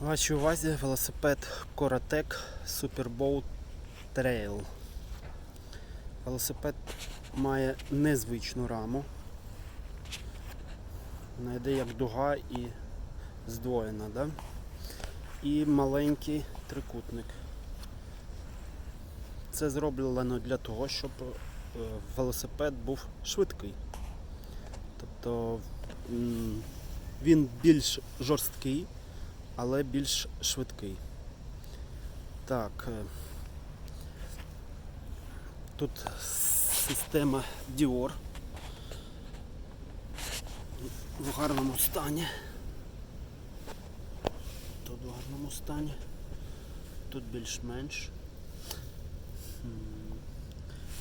Вашій увазі велосипед Corotec Superboat Trail. Велосипед має незвичну раму. Вона йде як дуга і здвоєна, да? і маленький трикутник. Це зроблено для того, щоб е, велосипед був швидкий. Тобто він більш жорсткий, але більш швидкий. Так. е, Тут система Dior в гарному стані. Тут в гарному стані. Тут більш-менш.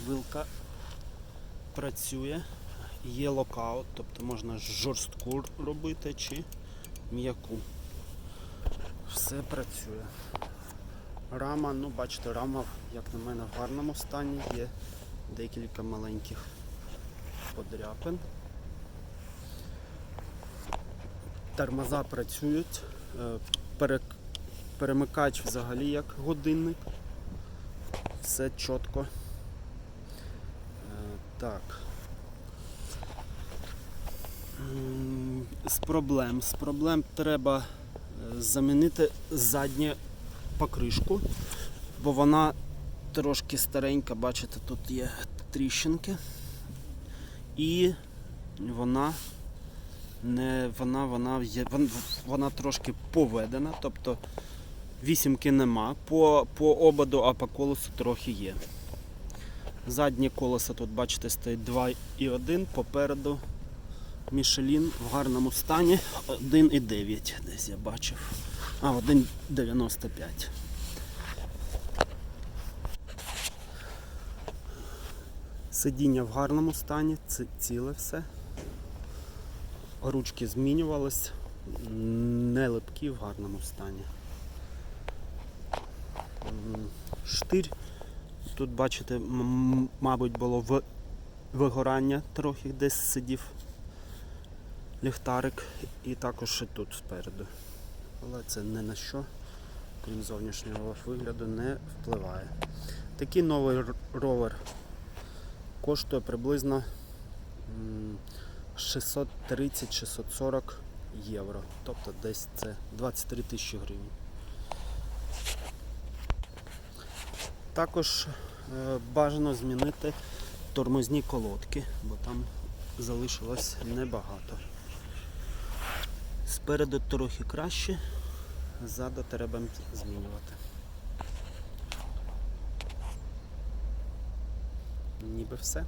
Вилка працює, є локаут, тобто можна жорстку робити чи м'яку. Все працює. Рама, ну бачите, рама, як на мене, в гарному стані, є декілька маленьких подряпин. Тормоза працюють, е, перемикач взагалі як годинник. Все чітко. Е, Так. З проблем. З проблем треба замінити задню покришку, бо вона трошки старенька, бачите, тут є тріщинки. І вона не вона, вона, є, вон- вона трошки поведена, тобто вісімки нема по, по ободу, а по колесу трохи є. Заднє колесо тут, бачите, стоїть 2,1, попереду Мішелін в гарному стані 1,9 десь я бачив. А, 1,95. Сидіння в гарному стані, ці- ціле все. Ручки змінювались, не липкі в гарному стані. М, Штирь. Тут, бачите, мабуть, було вигорання трохи десь сидів ліхтарик і також і тут спереду. Але це не на що, крім зовнішнього вигляду, не впливає. Такий новий ровер коштує приблизно 630-640 євро. Тобто десь це 23 тисячі гривень. Також е, бажано змінити тормозні колодки, бо там залишилось небагато. Спереду трохи краще, ззаду треба змінювати. Ніби все.